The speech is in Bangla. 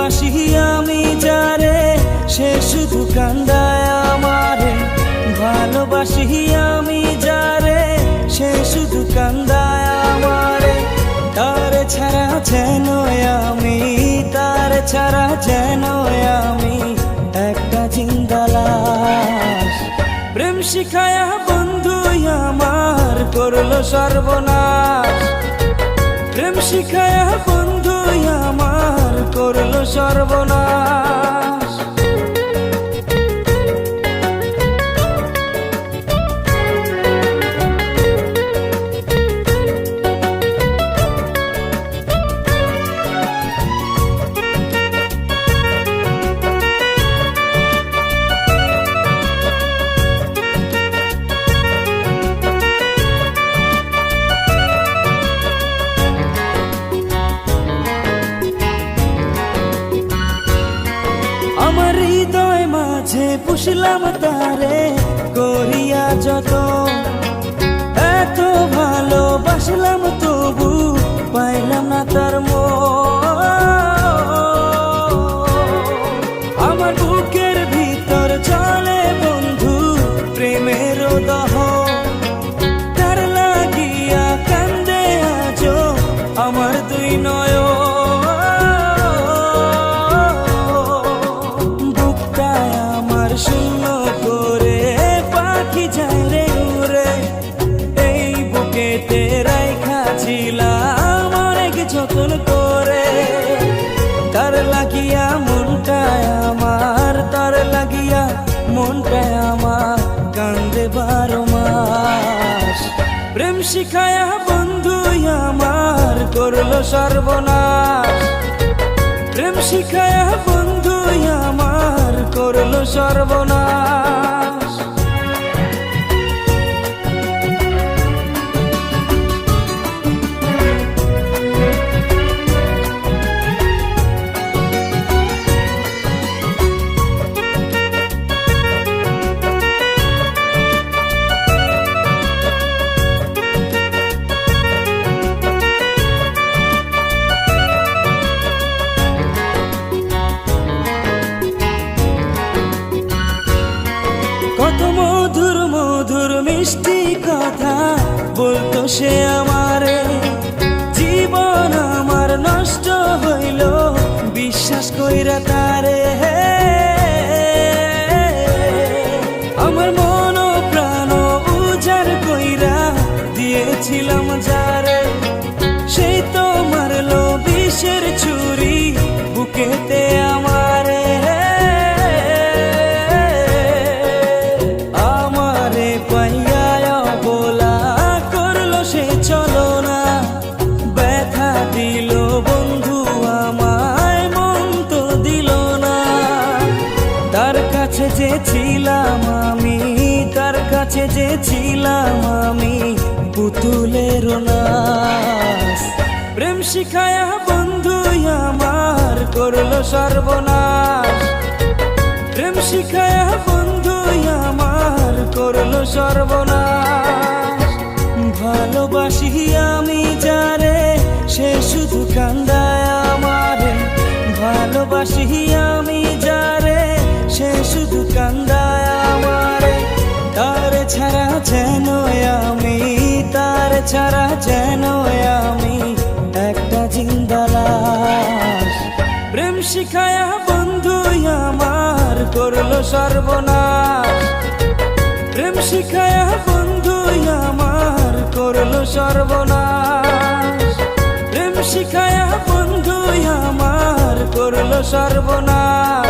ভালোবাসি আমি যারে, সে শুধু কান্দায় আমারে। ভালোবাসি আমি যারে, সে শুধু কান্দায় আমারে। তার ছাড়া যেন আমি, তার ছাড়া যেন আমি একটা জিন্দালাস প্রেম শিখায়া বন্ধু আমার করল সর্বনাশ। প্রেম শিখায়া বন্ধু করল সর্বনাশ পুষলাম তারে করিয়া যত লাগিয়া মনটায় আমার লাগিয়া মনটায় আমার কান্দে মাস। প্রেম শিখায়া বন্ধু আমার করল সর্বনাশ। প্রেম শিখায়া বন্ধু আমার করল সর্বনাশ। বলতো সে আমারে। জীবন আমার নষ্ট হইল। বিশ্বাস কইরা তারে যে ছিলাম আমি, তার কাছে যে ছিলাম আমি পুতুলের নাশ প্রেম শিখায়া বন্ধু আমার করল সর্বনাশ। প্রেম শিখায়া বন্ধু আমার করল সর্বনাশ। ভালোবাসি আমি যারে, সে শুধু কান্দায় আমারে। ভালোবাসি যেন আমি তার ছাড়া যেন আমি একটা জিন্দালাস প্রেম শিখায়া বন্ধু আমার করল সর্বনাশ। প্রেম শিখায়া বন্ধু আমার করল সর্বনাশ। প্রেম শিখায়া বন্ধু আমার করল সর্বনাশ।